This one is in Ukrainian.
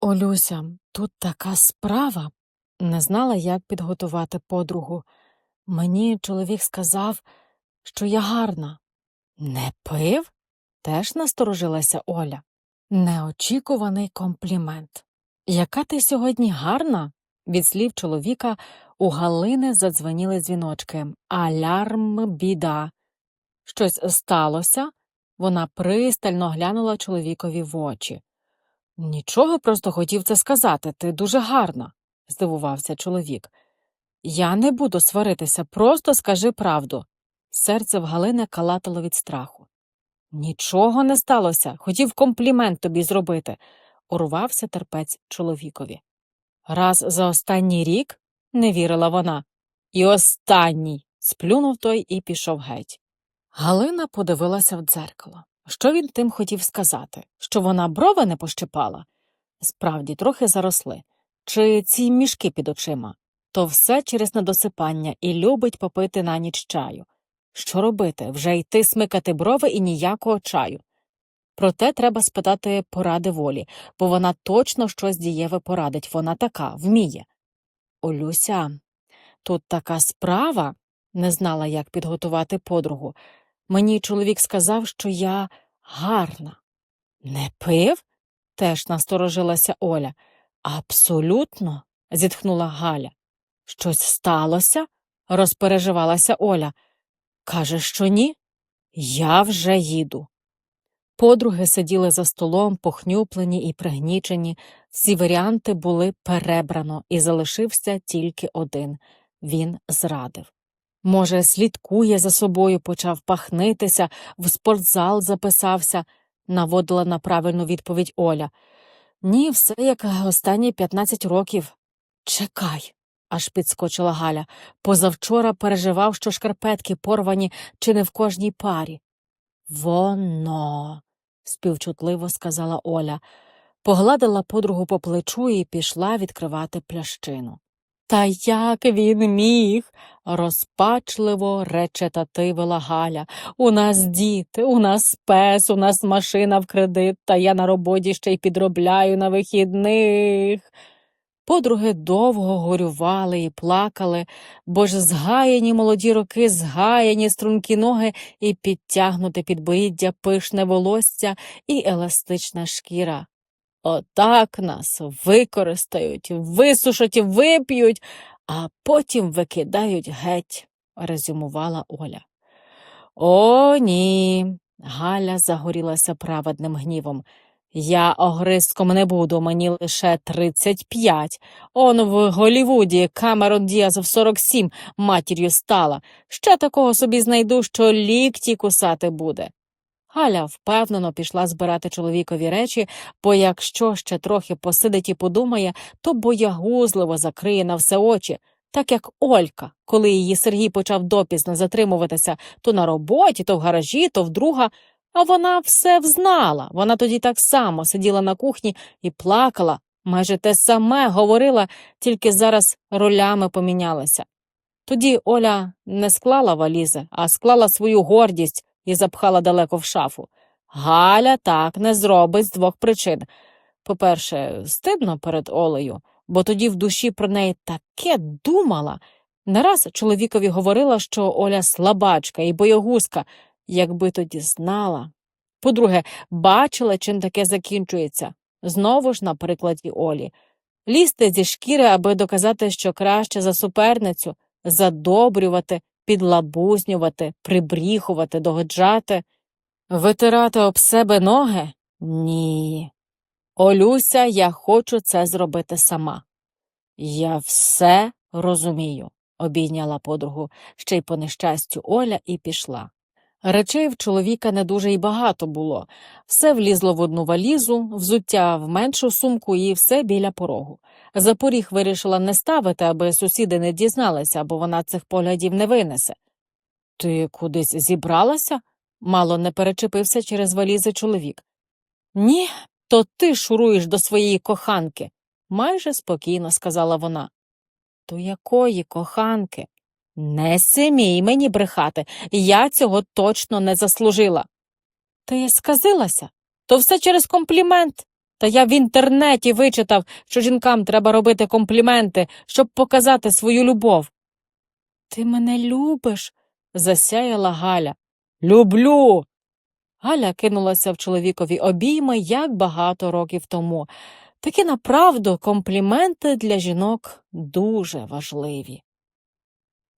Олюся, тут така справа. Не знала, як підготувати подругу. Мені чоловік сказав, що я гарна. Не пив? Теж насторожилася Оля. Неочікуваний комплімент. Яка ти сьогодні гарна? Від слів чоловіка у Галини задзвоніли дзвіночки. Алярм, біда. Щось сталося? Вона пристально глянула чоловікові в очі. Нічого, просто хотів це сказати. Ти дуже гарна, здивувався чоловік. Я не буду сваритися, просто скажи правду. Серце в Галини калатало від страху. Нічого не сталося, хотів комплімент тобі зробити, урвався терпець чоловікові. Раз за останній рік, не вірила вона. І останній. сплюнув той і пішов геть. Галина подивилася в дзеркало. Що він тим хотів сказати? Що вона брови не пощипала? Справді, трохи заросли. Чи ці мішки під очима? То все через недосипання і любить попити на ніч чаю. Що робити? Вже йти смикати брови і ніякого чаю. Проте треба спитати поради волі, бо вона точно щось дієве порадить, вона така, вміє. Олюся, тут така справа, не знала, як підготувати подругу. Мені чоловік сказав, що я гарна. Не пив? теж насторожилася Оля. Абсолютно, зітхнула Галя. Щось сталося? розпереживалася Оля. Каже, що ні? Я вже їду. Подруги сиділи за столом, похнюплені і пригнічені. Всі варіанти були перебрано, і залишився тільки один він зрадив. Може, слідкує за собою, почав пахнитися, в спортзал записався, наводила на правильну відповідь Оля. Ні, все як останні 15 років. Чекай, аж підскочила Галя. Позавчора переживав, що шкарпетки порвані чи не в кожній парі. Воно, співчутливо сказала Оля, погладила подругу по плечу і пішла відкривати плящину. Та як він міг? розпачливо речетативила Галя. У нас діти, у нас пес, у нас машина в кредит, та я на роботі ще й підробляю на вихідних. Подруги довго горювали і плакали, бо ж згаяні молоді роки, згаяні стрункі ноги і підтягнуте підборіддя пишне волосся і еластична шкіра. Отак нас використають, висушать, вип'ють, а потім викидають геть, резюмувала Оля. О, ні. Галя загорілася праведним гнівом. Я огризком не буду, мені лише тридцять п'ять. Он в Голівуді Камерон Діаз в сорок сім матір'ю стала. Ще такого собі знайду, що лікті кусати буде. Галя впевнено пішла збирати чоловікові речі, бо якщо ще трохи посидить і подумає, то боягузливо закриє на все очі, так як Олька, коли її Сергій почав допізно затримуватися то на роботі, то в гаражі, то вдруга, а вона все взнала. Вона тоді так само сиділа на кухні і плакала, майже те саме говорила, тільки зараз ролями помінялися. Тоді Оля не склала валізи, а склала свою гордість і запхала далеко в шафу. Галя так не зробить з двох причин. По-перше, стидно перед Олею, бо тоді в душі про неї таке думала. Не раз чоловікові говорила, що Оля слабачка і боягузка, якби тоді знала. По-друге, бачила, чим таке закінчується. Знову ж на прикладі Олі. Лізти зі шкіри, аби доказати, що краще за суперницю, задобрювати, підлабузнювати, прибріхувати, догоджати, витирати об себе ноги? Ні. Олюся, я хочу це зробити сама. Я все розумію, обійняла подругу ще й по нещастю Оля і пішла. Речей в чоловіка не дуже й багато було. Все влізло в одну валізу, взуття в меншу сумку і все біля порогу. За поріг вирішила не ставити, аби сусіди не дізналися, бо вона цих поглядів не винесе. Ти кудись зібралася? мало не перечепився через валізи чоловік. Ні, то ти шуруєш до своєї коханки, майже спокійно сказала вона. То якої коханки? Не смій мені брехати, я цього точно не заслужила. Ти сказилася? То все через комплімент. Та я в інтернеті вичитав, що жінкам треба робити компліменти, щоб показати свою любов. Ти мене любиш? засяяла Галя. Люблю. Галя кинулася в чоловікові обійми, як багато років тому. Таки направду компліменти для жінок дуже важливі.